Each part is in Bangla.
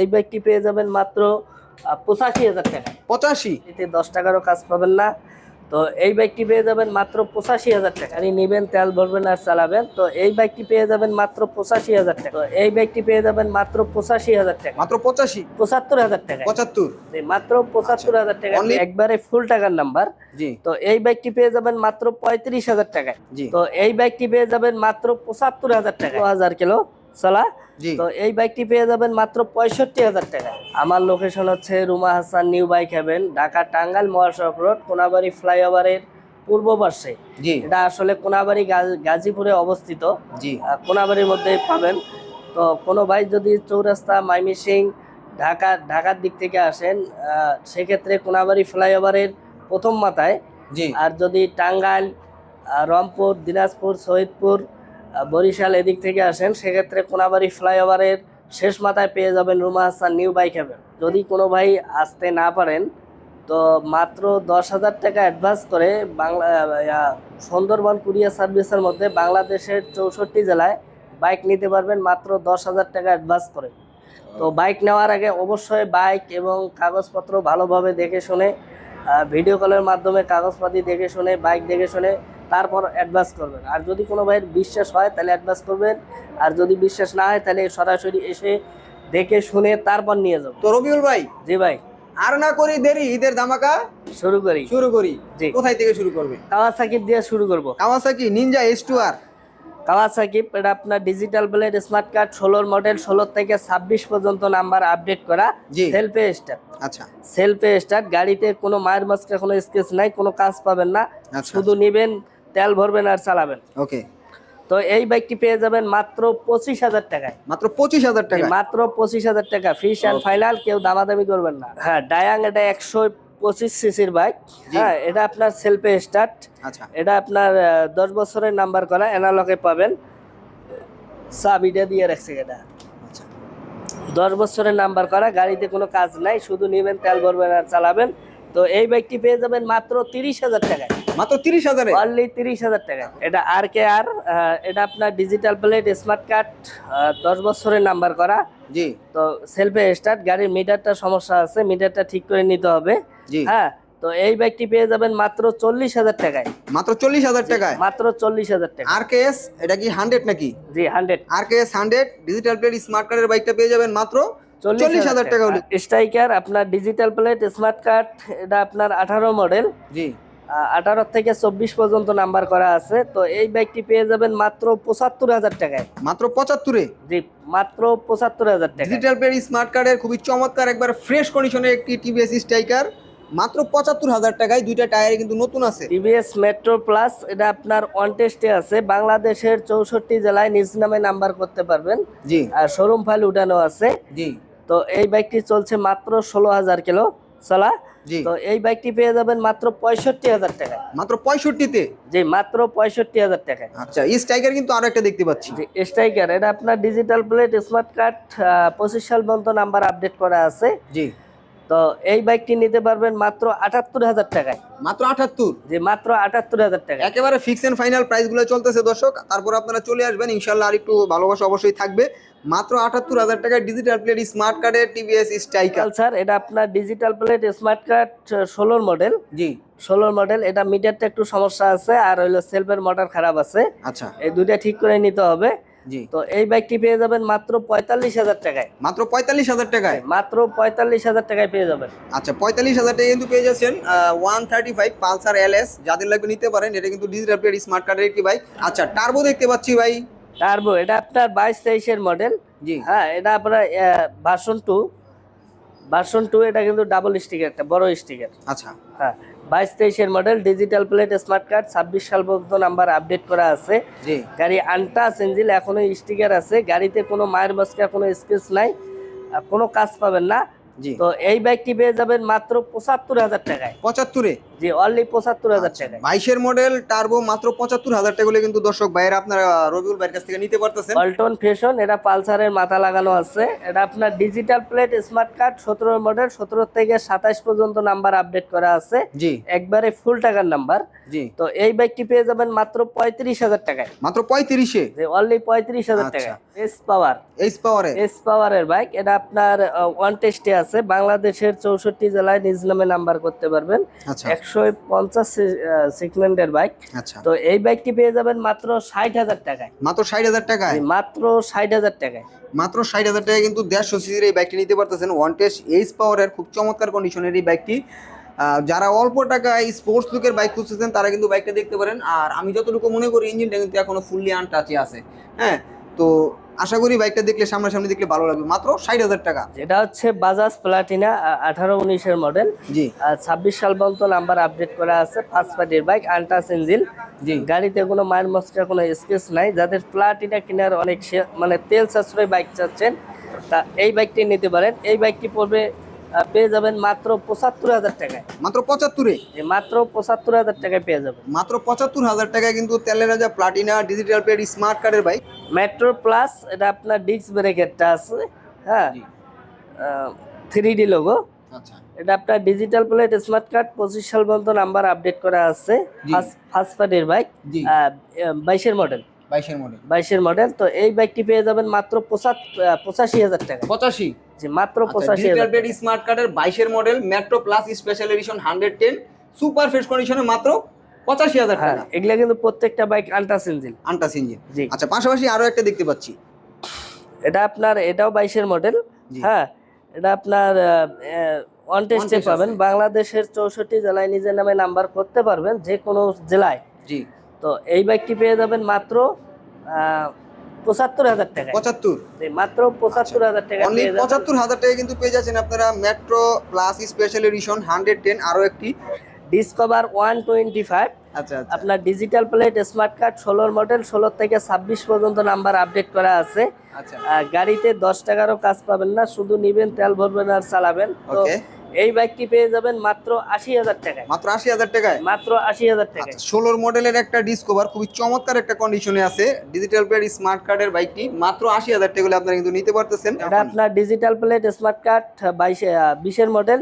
এই বাইকটি পেয়ে যাবেন মাত্র পঁচাশি হাজার টাকা। পঁচাশি? এতে দশ টাকারও কাজ পাবেন না। তো এই বাইকটি পেয়ে যাবেন মাত্র পঁচাশি হাজার টাকা। গাড়ি নেবেন তেল ভরবেন আর চালাবেন। তো এই বাইকটি পেয়ে যাবেন মাত্র পঁচাশি হাজার টাকা। তো এই বাইকটি পেয়ে যাবেন মাত্র পঁচাশি হাজার টাকা। মাত্র পঁচাশি? পঁচাত্তর হাজার টাকা। পঁচাত্তর? মাত্র পঁচাত্তর হাজার টাকা। একবারে ফুল টাকার নাম্বার। জি। তো এই বাইকটি পেয়ে যাবেন মাত্র পঁয়ত্রিশ হাজার টাকা। জি। তো এই বাইকটি পেয়ে যাবেন মাত্র পঁচাত্তর হাজার টাকা। হাজার কিলো চলা তো এই বাইকটি পেয়ে যাবেন মাত্র পঁয়ষট্টি হাজার টাকা। আমার লোকেশন হচ্ছে Ruma Hasan new bike haven Dhaka Tangail মহাসড়ক রোড কোনাবাড়ি ফ্লাইওভারের পূর্ব পার্শ্বে। এটা আসলে কোনাবাড়ি গাজীপুরে অবস্থিত। জি। কোনাবাড়ির মধ্যে পাবেন। তো কোনো ভাই যদি চৌরাস্তা মাইমিসিং ঢাকা ঢাকার দিক থেকে আসেন সেক্ষেত্রে কোনাবাড়ি ফ্লাইওভারের প্রথম মাথায়। জি। আর যদি টাঙ্গাইল রংপুর দিনাজপুর শহীদপুর বরিশাল এদিক থেকে আসেন, সেক্ষেত্রে কোনাবাড়ি ফ্লাইওভারের শেষ মাথায় পেয়ে যাবেন Ruma Hasan new bike haven. যদি কোনো ভাই আসতে না পারেন, তো মাত্র দশ হাজার টাকা অ্যাডভান্স করে বাংলা সুন্দরবন কুরিয়ার সার্ভিসের মধ্যে বাংলাদেশের চৌষট্টি জেলায় বাইক নিতে পারবেন মাত্র দশ হাজার টাকা অ্যাডভান্স করে। তো বাইক নেওয়ার আগে অবশ্যই বাইক এবং কাগজপত্র ভালোভাবে দেখে শুনে ভিডিও কলের মাধ্যমে কাগজপাতি দেখে শুনে, বাইক দেখে শুনে তারপর অ্যাডভান্স করবেন। আর যদি কোনো ভাইয়ের বিশ্বাস হয় তাহলে অ্যাডভান্স করবেন। আর যদি বিশ্বাস না হয় তাহলে সরাসরি এসে দেখে শুনে তারপর নিয়ে যাব তো রবিউল ভাই জি ভাই। আর না করি দেরি ঈদের ধামাকা শুরু করি। শুরু করি। জি। কোথায় থেকে শুরু করবে? কাওয়াসাকি দিয়ে শুরু করব। কাওয়াসাকি নিনজা এস টু আর কাওয়াসাকি এটা আপনার ডিজিটাল প্লেট স্মার্ট কার্ড ষোলোর মডেল ষোলো থেকে ছাব্বিশ পর্যন্ত নাম্বার আপডেট করা। সেলফে স্টার্ট আচ্ছা। সেলফে স্টার্ট গাড়িতে কোনো মায়ের মাস্কে কোনো স্কেচ নাই কোনো কাজ পাবেন না। আচ্ছা। শুধু নিবেন তেল ভরবেন আর চালাবেন। ওকে। তো এই বাইকটি পেয়ে যাবেন মাত্র পঁচিশ হাজার টাকায়। মাত্র পঁচিশ হাজার টাকা মাত্র পঁচিশ হাজার টাকা। ফিস অ্যান্ড ফাইনাল কেউ দামাদামি করবেন না। হ্যাঁ ডায়াং এটা একশো পঁচিশ সিসির বাইক হ্যাঁ এটা আপনার সেলফে স্টার্ট আচ্ছা। এটা আপনার দশ বছরের নাম্বার করা অ্যানালকে পাবেন। চাবিটা দিয়ে রাখছে এটা। আচ্ছা। দশ বছরের নাম্বার করা গাড়িতে কোনো কাজ নাই শুধু নেবেন তেল ভরবেন আর চালাবেন। তো এই বাইকটি পেয়ে যাবেন মাত্র তিরিশ হাজার টাকায়। মাত্র তিরিশ হাজারে? অনলি তিরিশ হাজার টাকা। এটা আর কে আর এটা আপনার ডিজিটাল প্লেট স্মার্ট কার্ড দশ বছরের নাম্বার করা। জি। তো সেলফে স্টার্ট গাড়ির মিটারটা সমস্যা আছে মিটারটা ঠিক করে নিতে হবে। জি। হ্যাঁ তো এই বাইকটি পেয়ে যাবেন মাত্র চল্লিশ হাজার টাকায়। মাত্র চল্লিশ হাজার টাকায়? মাত্র চল্লিশ হাজার টাকা আর কে এস এটা কি হান্ড্রেড নাকি? জি hundred R K S hundred digital plate smart কার্ডের বাইকটা পেয়ে যাবেন মাত্র চল্লিশ হাজার টাকা স্ট্রাইকার আপনার ডিজিটাল প্লেট স্মার্ট কার্ড এটা আপনার আঠারো মডেল জি। আঠারো থেকে চব্বিশ পর্যন্ত নাম্বার করা আছে। তো এই বাইকটি পেয়ে যাবেন মাত্র পঁচাত্তর হাজার টাকায়। মাত্র পঁচাত্তরে? জি মাত্র পঁচাত্তর হাজার টাকা ডিজিটাল প্লেট স্মার্ট কার্ডের খুবই চমৎকার একবার ফ্রেশ কন্ডিশনের একটি টিভিএস স্ট্রাইকার মাত্র পঁচাত্তর হাজার টাকায় দুইটা টায়ারে কিন্তু নতুন আছে। টিভিএস মেট্রো প্লাস এটা আপনার ওয়ান টেস্টে আছে। বাংলাদেশের চৌষট্টি জেলায় নিজ নামে নাম্বার করতে পারবেন। জি। আর শোরুম ফাইল উঠানো আছে। জি। তো এই বাইকটি চলছে মাত্র ষোলো হাজার কিলো। চলা। তো এই বাইকটি পেয়ে যাবেন মাত্র পঁয়ষট্টি হাজার টাকা মাত্র পঁয়ষট্টিতে? জি মাত্র পঁয়ষট্টি হাজার টাকা আচ্ছা স্ট্রাইকার কিন্তু আরও একটা দেখতে পাচ্ছি। স্ট্রাইকার এটা আপনার ডিজিটাল প্লেট স্মার্ট কার্ড পঁচিশ সাল পর্যন্ত নাম্বার আপডেট করা আছে। জি। তো এই বাইকটি নিতে পারবেন মাত্র আটাত্তর হাজার টাকায়। মাত্র আটাত্তর? যে মাত্র আটাত্তর হাজার টাকা একেবারে ফিক্স এন্ড ফাইনাল প্রাইসগুলো চলতেছে দর্শক। তারপর আপনারা চলে আসবেন ইনশাল্লাহ আর একটু ভালোবাসা অবশ্যই থাকবে। মাত্র আটাত্তর হাজার টাকায় ডিজিটাল প্লেট স্মার্ট কার্ডের টিভিএস স্ট্রাইকার স্যার এটা আপনার ডিজিটাল প্লেট স্মার্ট কার্ড ষোলোর মডেল জি। ষোলোর মডেল এটা মিটারটা একটু সমস্যা আছে আর হইল সেলফের মোটর খারাপ আছে। আচ্ছা। এই দুইটা ঠিক করে নিতে হবে। তো এই বাইকটি পেয়ে যাবেন মাত্র পঁয়তাল্লিশ হাজার টাকায়। মাত্র পঁয়তাল্লিশ হাজার টাকায়? মাত্র পঁয়তাল্লিশ হাজার টাকায় পেয়ে যাবেন। আচ্ছা পঁয়তাল্লিশ হাজার টাকা কিন্তু পেয়ে যাচ্ছেন one thirty five Pulsar L S যাদের লাগবে নিতে পারেন এটা কিন্তু ডিজিটাল প্লেট স্মার্ট কার্ডের একটি বাইক আচ্ছা টার্বো দেখতে পাচ্ছি ভাই। টার্বো এটা আপনার বাইশ তেইশের মডেল জি। হ্যাঁ এটা আপনার ভার্সন টু ভার্সন টু এটা কিন্তু ডাবল স্টিকার একটা বড় স্টিকার আচ্ছা। হ্যাঁ বাইশ তেইশের model digital plate smart card ছাব্বিশ সাল পর্যন্ত নাম্বার আপডেট করা আছে। জি। গাড়ি আনটাচ ইঞ্জিল এখনও স্টিকার আছে। গাড়িতে কোনো মায়ের মস্কা কোনো স্কেচ নাই। কোনো কাজ পাবেন না। জি। তো এই বাইকটি পেয়ে যাবেন মাত্র পঁচাত্তর হাজার টাকায়। পঁচাত্তরে? জি অনলি পঁচাত্তর হাজার টাকায়। বাইশের মডেল টার্বো মাত্র পঁচাত্তর হাজার টাকা কিন্তু দর্শক ভাইয়ের আপনারা রবিউল ভাইয়ের কাছ থেকে নিতে পারতেছেন। পল্টন ফ্যাশন এটা পালসারের মাথা লাগানো আছে। এটা আপনার ডিজিটাল প্লেট স্মার্ট কার্ড সতেরো মডেল সতেরো থেকে সাতাশ পর্যন্ত নাম্বার আপডেট করা আছে। জি। একবারে ফুল টাকার নাম্বার জি। তো এই বাইকটি পেয়ে যাবেন মাত্র পঁয়ত্রিশ হাজার টাকায়। মাত্র পঁয়ত্রিশে? অনলি পঁয়ত্রিশ হাজার আচ্ছা। টাকা এস পাওয়ার এইচ পাওয়ারে এস পাওয়ারের বাইক এটা আপনার ওয়ান টেস্টে আছে। বাংলাদেশের চৌষট্টি জেলায় নিজ নামে নাম্বার করতে পারবেন। আচ্ছা। একশো পঞ্চাশ সিগমেন্টের বাইক আচ্ছা। তো এই বাইকটি পেয়ে যাবেন মাত্র ষাট হাজার টাকায়। মাত্র ষাট হাজার টাকায়? মাত্র ষাট হাজার টাকায়। মাত্র ষাট হাজার টাকায় কিন্তু দেড়শো সিসির এই বাইকটি নিতে পারতেছেন ওয়ান টেস্ট এইচ পাওয়ারের খুব চমৎকার কন্ডিশনের এই বাইকটি যারা অল্প টাকায় স্পোর্টস লুকের বাইক খুঁজতেছেন তারা কিন্তু বাইকটা দেখতে পারেন। আর আমি যতটুকু মনে করি ইঞ্জিনটা কিন্তু এখনও ফুললি আনটাচে আছে। হ্যাঁ তো আশা করি বাইকটা দেখলে সামনাসামনি দেখলে ভালো লাগবে। মাত্র ষাট হাজার টাকা। এটা হচ্ছে বাজাজ প্লাটিনা আঠারো উনিশের মডেল জি। ছাব্বিশ সাল পর্যন্ত নাম্বার আপডেট করা আছে ফার্স্ট পার্টির বাইক আন্টাস ইঞ্জিন জি। গাড়িতে কোনো মায়ের মস্কার কোনো স্কেচ নাই। যাদের প্লাটিনা কেনার অনেক মানে তেল সাশ্রয় বাইক চাচ্ছেন তা এই বাইকটি নিতে পারেন। এই বাইকটি পড়বে পেয়ে যাবেন মাত্র পঁচাত্তর হাজার টাকায়। মাত্র পঁচাত্তরে? মাত্র পঁচাত্তর হাজার টাকায় পেয়ে যাবেন। মাত্র পঁচাত্তর হাজার টাকায় কিন্তু তেলের রাজা প্লাটিনা ডিজিটাল প্লেট স্মার্ট কার্ডের বাইক মেট্রো প্লাস এটা আপনার ডিস্ক ব্রেকেরটা আছে হ্যাঁ? থ্রি ডি লোগো আচ্ছা। এটা আপনার ডিজিটাল প্লেট স্মার্ট কার্ড পঁচিশ সাল পর্যন্ত নাম্বার আপডেট করা আছে। ফার্স্ট পার্টির বাইক বাইশের মডেল বাইশের মডেল বাইশের মডেল তো এই বাইকটি পেয়ে যাবেন মাত্র পঁচাশি হাজার টাকা পঁচাশি? যে মাত্র পঁচাশি ডিজিটাল হাজার স্মার্ট কার্ডের বাইশের model metro plus special edition hundred ten super fresh কন্ডিশনে মাত্র পঁচাশি হাজার হ্যাঁ টাকা। এগুলা কিন্তু প্রত্যেকটা bike untouched engine untouched engine জি। আচ্ছা পাশাপাশি আরও একটা দেখতে পাচ্ছি। এটা আপনার এটাও বাইশের মডেল হ্যাঁ এটা আপনার ওয়ান টেস্টে পাবেন। বাংলাদেশের চৌষট্টি জেলায় নিজের নামে নাম্বার করতে পারবেন যে কোনো জেলায়। জি। তো এই বাইকটি পেয়ে যাবেন মাত্র পঁচাত্তর হাজার টাকা। পঁচাত্তর? মাত্র পঁচাত্তর হাজার টাকা অনলি পঁচাত্তর হাজার টাকা কিন্তু পেয়ে যাচ্ছেন আপনারা metro plus special edition hundred ten আরও একটি। ডিসকভার ওয়ান টোয়েন্টি ফাইভ আপনার ডিজিটাল প্লেট স্মার্ট কার্ড ষোলোর মডেল ষোলো থেকে ছাব্বিশ পর্যন্ত নাম্বার আপডেট করা আছে। আচ্ছা। গাড়িতে দশ টাকারও কাজ পাবেন না শুধু নিবেন তেল ভরবেন আর চালাবেন। তো এই বাইকটি পেয়ে যাবেন মাত্র আশি হাজার টাকায়। মাত্র আশি হাজার টাকায়? মাত্র আশি হাজার আচ্ছা ষোলোর মডেলের একটা ডিসকভার খুবই চমৎকার একটা কন্ডিশনে আছে। ডিজিটাল প্লেট স্মার্ট কার্ডের বাইকটি মাত্র আশি হাজার টাকা আপনারা কিন্তু নিতে পারতেছেন। এটা আপনার ডিজিটাল প্লেট স্মার্ট কার্ড বাইশে বিশের মডেল।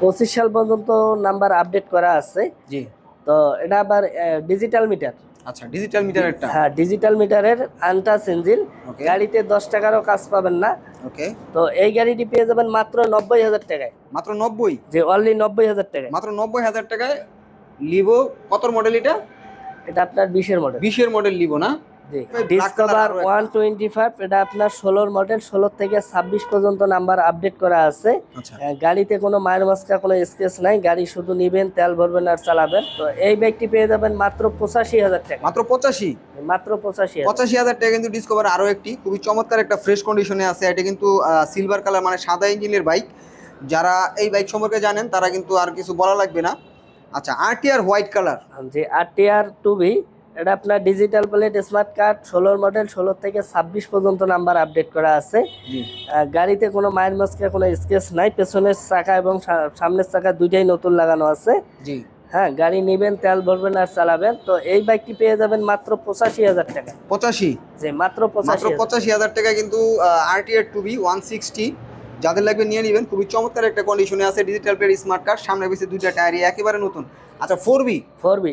পঁচিশ সাল পর্যন্ত নাম্বার আপডেট করা আছে। জি। তো এটা আবার ডিজিটাল মিটার আচ্ছা ডিজিটাল মিটারেরটা হ্যাঁ ডিজিটাল মিটারের আনটাস ইঞ্জিন গাড়িতে দশ টাকারও কাজ পাবেন না। ওকে তো এই গাড়িটি পেয়ে যাবেন মাত্র নব্বই হাজার টাকায়। মাত্র নব্বই? যে অনলি নব্বই হাজার টাকায়। মাত্র নব্বই হাজার টাকায় লিভো কত মডেল এটা? এটা আপনার বিশের মডেল বিশের মডেল লিভো না? জি। ডিসকভার ওয়ান টোয়েন্টি ফাইভ এটা আপনার ষোলোর মডেল ষোলো থেকে ছাব্বিশ পর্যন্ত নাম্বার আপডেট করা আছে। আচ্ছা। গাড়িতে কোনো মায়ের মাস্কা কোনো স্কেচ নাই গাড়ি শুধু নিবেন তেল ভরবেন আর চালাবেন। তো এই বাইকটি পেয়ে যাবেন মাত্র পঁচাশি হাজার টাকা। মাত্র পঁচাশি? মাত্র পঁচাশি পঁচাশি হাজার টাকা কিন্তু ডিসকভার আরও একটি। খুবই চমৎকার একটা ফ্রেশ কন্ডিশনে আছে। এটা কিন্তু সিলভার কালার মানে সাদা ইঞ্জিনের বাইক যারা এই বাইক সম্পর্কে জানেন তারা কিন্তু আর কিছু বলা লাগবে না। আচ্ছা আরটিআর হোয়াইট কালার যে আরটিআর টু বি এটা আপনার ডিজিটাল প্লেট স্মার্ট কার্ড ষোলোর মডেল ষোলো থেকে ছাব্বিশ পর্যন্ত নাম্বার আপডেট করা আছে। গাড়িতে কোনো মায়ের মাস্কা কোনো স্কেচ নাই পেছনের চাকা এবং সামনের চাকা দুইটাই নতুন লাগানো আছে। জি। হ্যাঁ গাড়ি নেবেন তেল ভরবেন আর চালাবেন। তো এই বাইকটি পেয়ে যাবেন মাত্র পঁচাশি হাজার টাকা। পঁচাশি? যে মাত্র পঁচাশি। পঁচাশি হাজার টাকা কিন্তু RTR two B one sixty যাদের লাগবে নিয়ে নেবেন খুবই চমৎকার একটা কন্ডিশনে আছে ডিজিটাল প্লেট স্মার্ট কার্ড সামনে পিছিয়ে দুইটা টায়ারই একেবারে নতুন। আচ্ছা ফোর বি ফোর বি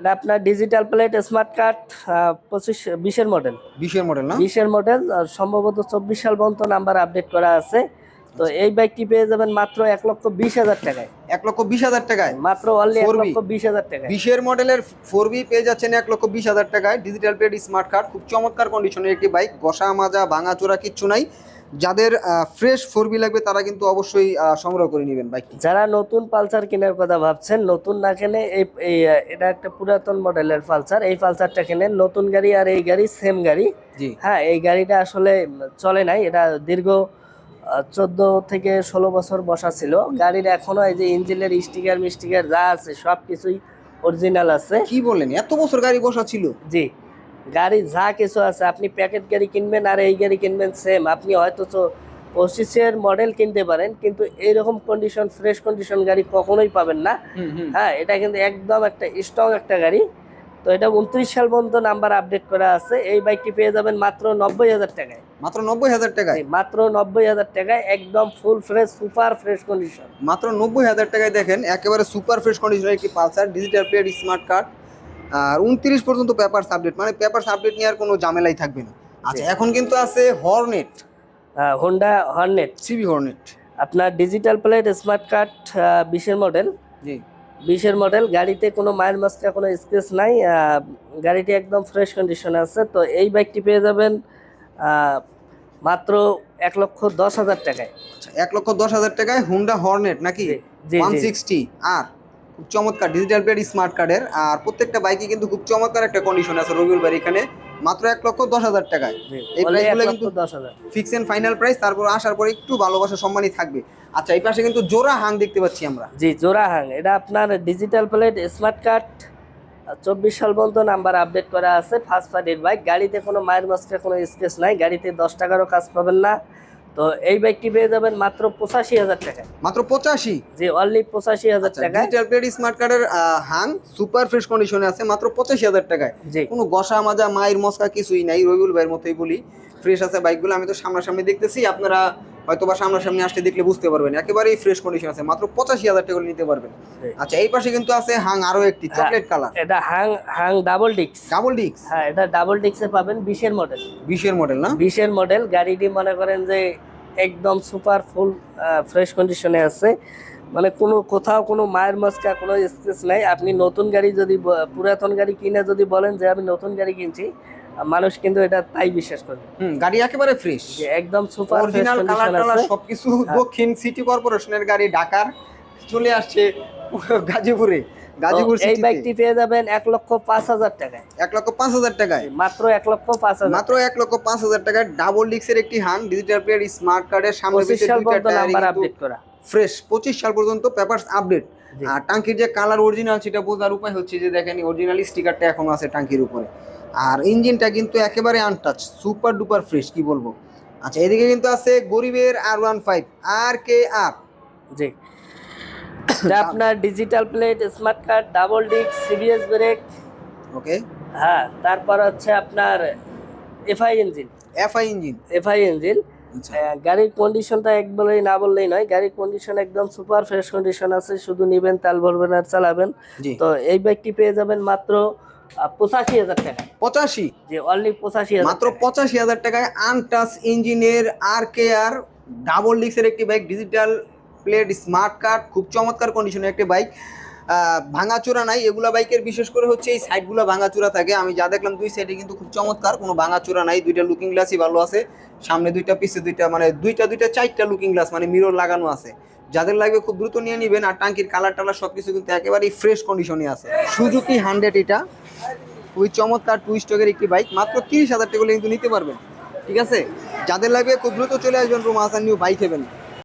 এটা আপনার ডিজিটাল প্লেট স্মার্ট কার্ড পঁচিশ বিশের মডেল বিশের মডেল না? বিশের মডেল সম্ভবত চব্বিশ সাল পর্যন্ত নাম্বার আপডেট করা আছে। তো এই বাইকটি পেয়ে যাবেন মাত্র এক লক্ষ বিশ হাজার টাকায়। এক লক্ষ বিশ হাজার টাকায়? মাত্র অনলি এক লক্ষ বিশ হাজার টাকায়। বিশের মডেলের ফোর বি পেয়ে যাচ্ছেন এক লক্ষ বিশ হাজার টাকায়। ডিজিটাল প্লেট স্মার্ট কার্ড খুব চমৎকার কন্ডিশনের একটি বাইক ঘষা মাজা ভাঙা চোরা কিচ্ছু নাই। যাদের ফ্রেশ ফোর বি লাগবে তারা কিন্তু অবশ্যই সংগ্রহ করে নেবেন বাইকটি যারা নতুন পালসার কেনার কথা ভাবছেন নতুন না কেনে এই এটা একটা পুরাতন মডেলের পালসার। এই পালসারটা কেনেন নতুন গাড়ি আর এই গাড়ি সেম গাড়ি। জি। হ্যাঁ এই গাড়িটা আসলে চলে নাই এটা দীর্ঘ চোদ্দ থেকে ষোলো বছর বসা ছিল। গাড়ির এখনও এই যে ইঞ্জিনের স্টিকার মিস্টিকার যা আছে সব কিছুই অরিজিনাল আছে। কি বললেন? এত বছর গাড়ি বসা ছিল? জি। গাড়ি যা কিছু আছে আপনি প্যাকেট গাড়ি কিনবেন আর এই গাড়ি কিনবেন সেম আপনি হয়তো পঁচিশের মডেল কিনতে পারেন কিন্তু এইরকম কন্ডিশন ফ্রেশ কন্ডিশন গাড়ি কখনোই পাবেন না। হ্যাঁ এটা কিন্তু একদম একটা স্ট্রং একটা গাড়ি। তো এটা উনত্রিশ সাল পর্যন্ত নাম্বার আপডেট করা আছে। এই বাইকটি পেয়ে যাবেন মাত্র নব্বই হাজার টাকায়। মাত্র নব্বই হাজার টাকায়? মাত্র নব্বই হাজার টাকায় একদম full fresh super fresh condition মাত্র নব্বই হাজার টাকায় দেখেন একেবারে সুপার ফ্রেশ কন্ডিশনের একটি Pulsar digital plate smart card আর উনত্রিশ পর্যন্ত পেপার আপডেট মানে পেপার আপডেট নিয়ে আর কোনো ঝামেলাই থাকবে না। আচ্ছা এখন কিন্তু আছে Hornet Honda Hornet CB Hornet আপনার ডিজিটাল প্লেট স্মার্ট কার্ড বিশের মডেল জি। বিশের মডেল গাড়িতে কোনো মায়ের মাস্কা কোনো স্কেচ নাই গাড়িটি একদম ফ্রেশ কন্ডিশনে আছে। তো এই বাইকটি পেয়ে যাবেন মাত্র এক লক্ষ দশ হাজার টাকায়। আচ্ছা এক লক্ষ দশ হাজার টাকায় হুন্ডা হর্নেট নাকি? জি, ওয়ান সিক্সটি আর চমৎকার ডিজিটাল প্লেট স্মার্ট কার্ডের আর প্রত্যেকটা বাইকে কিন্তু খুব চমৎকার একটা কন্ডিশন আছে রবিউল ভাই। এখানে মাত্র এক লক্ষ দশ হাজার টাকায়। এই only এক price গুলো লক্ষ কিন্তু- ফিক্স এন্ড ফাইনাল প্রাইস তারপর আসার পরে একটু ভালোবাসা সম্মানই থাকবে। আচ্ছা এই পাশে কিন্তু জোড়া হাং দেখতে পাচ্ছি আমরা। জি জোড়া হাং। এটা আপনার ডিজিটাল প্লেট স্মার্ট কার্ড চব্বিশ সাল বলতো নাম্বার আপডেট করা আছে। ফার্স্ট পার্টির বাইক গাড়িতে কোনো মায়ের মাস্কে কোনো স্কেচ নাই। গাড়িতে দশ টাকারও কাজ পাবেন না। তো এই বাইকটি পেয়ে যাবেন মাত্র পঁচাশি হাজার টাকায়। মাত্র পঁচাশি? জি অনলি পঁচাশি হাজার টাকা ডিজিটাল প্লেট স্মার্ট কার্ডের হাং সুপার ফ্রেশ কন্ডিশনে আছে মাত্র পঁচাশি হাজার টাকায়। জি। কোনো গসা মাজা মায়ের মশকা কিছুই নাই রবিউল ভাইয়ের মতোই বলি। ফ্রেশ আছে বাইকগুলো আমি তো সামনাসামনি দেখতেছি আপনারা হয়তো বা সামনাসামনি আসলে দেখলে বুঝতে পারবেন। একেবারেই ফ্রেশ কন্ডিশন আছে মাত্র পঁচাশি হাজার টাকা নিতে পারবেন। আচ্ছা এই পাশে কিন্তু আছে হাং আরও একটি হ্যাঁ। চকলেট কালার এটা হাং হাং ডাবল ডিক্স ডাবল ডিক্স হ্যাঁ এটা ডাবল ডিক্সে পাবেন বিশের মডেল বিশের মডেল না? বিশের মডেল গাড়িটি মনে করেন যে একদম সুপার ফুল ফ্রেশ কন্ডিশনে আছে। মানে কোনো কোথাও কোনো মায়ের মস্কা কোনো স্কেচ নাই। আপনি নতুন গাড়ি যদি পুরাতন গাড়ি কিনে যদি বলেন যে আমি নতুন গাড়ি কিনছি মানুষ কিন্তু এটা তাই বিশ্বাস করবে। হুম গাড়ি একেবারে ফ্রেশ একদম সুপার অরিজিনাল কালার টালার সবকিছু হ্যাঁ। দক্ষিণ সিটি কর্পোরেশনের গাড়ি ঢাকার চলে আসছে গাজীপুরে। গাজীপুর এই বাইকটি পেয়ে যাবেন এক লক্ষ পাঁচ হাজার টাকায়। এক লক্ষ পাঁচ হাজার টাকায়। মাত্র এক লক্ষ পাঁচ হাজার মাত্র এক লক্ষ পাঁচ হাজার টাকায় ডাবল একটি হাং ডিজিটাল প্লেট স্মার্ট কার্ডের সামনে নাম্বার আপডেট করা। ফ্রেশ পঁচিশ সাল পর্যন্ত পেপারস আপডেট আর টাঙ্কির যে কালার অরিজিনাল সেটা বোঝার উপায় হচ্ছে যে দেখেন অরিজিনাল স্টিকারটা এখনও আছে টাঙ্কির উপরে। আর ইঞ্জিনটা কিন্তু একেবারে আনটাচ সুপার ডুপার ফ্রেশ কি বলব? আচ্ছা এদিকে কিন্তু আছে গরিবের আর ওয়ান ফাইভ আর কে আর জি। আপনার digital plate smart card double disc CBS brake okay হ্যাঁ তারপর হচ্ছে আপনার FI engine FI engine FI engine গাড়ির কন্ডিশনটা একবারেই না বললেই নয় গাড়ির কন্ডিশন একদম সুপার ফ্রেশ কন্ডিশন আছে শুধু নিবেন তেল ভরবেন আর চালাবেন। তো এই বাইকটি পেয়ে যাবেন মাত্র পঁচাশি হাজার টাকা। পঁচাশি? যে অনলি পঁচাশি মাত্র পঁচাশি হাজার টাকায় আনটাচ ইঞ্জিনের আর কে আর ডাবল ডিক্সের একটি bike digital plate smart card খুব চমৎকার কন্ডিশনের একটি বাইক ভাঙাচোরা নাই। এগুলা বাইকের বিশেষ করে হচ্ছে এই সাইডগুলো ভাঙাচোরা থাকে। আমি যা দেখলাম দুই সাইডে কিন্তু খুব চমৎকার। কোনো ভাঙাচোরা নাই। দুইটা লুকিং গ্লাসই ভালো আছে। সামনে দুইটা, পিছে দুইটা মানে দুইটা দুইটা, চারটা লুকিং গ্লাস মানে মিরর লাগানো আছে। যাদের লাগবে খুব দ্রুত নিয়ে নেবেন। আর টাঙ্কির কালার টালার সব কিছু কিন্তু একেবারেই ফ্রেশ কন্ডিশনে আছে। সুজুকি হান্ড্রেড এটা। খুবই চমৎকার টু স্টকের একটি বাইক মাত্র তিরিশ হাজার টাকা কিন্তু নিতে পারবেন। ঠিক আছে? যাদের লাগবে খুব দ্রুত চলে আসবেন। রুম হাসান নিউ বাইক হেভেন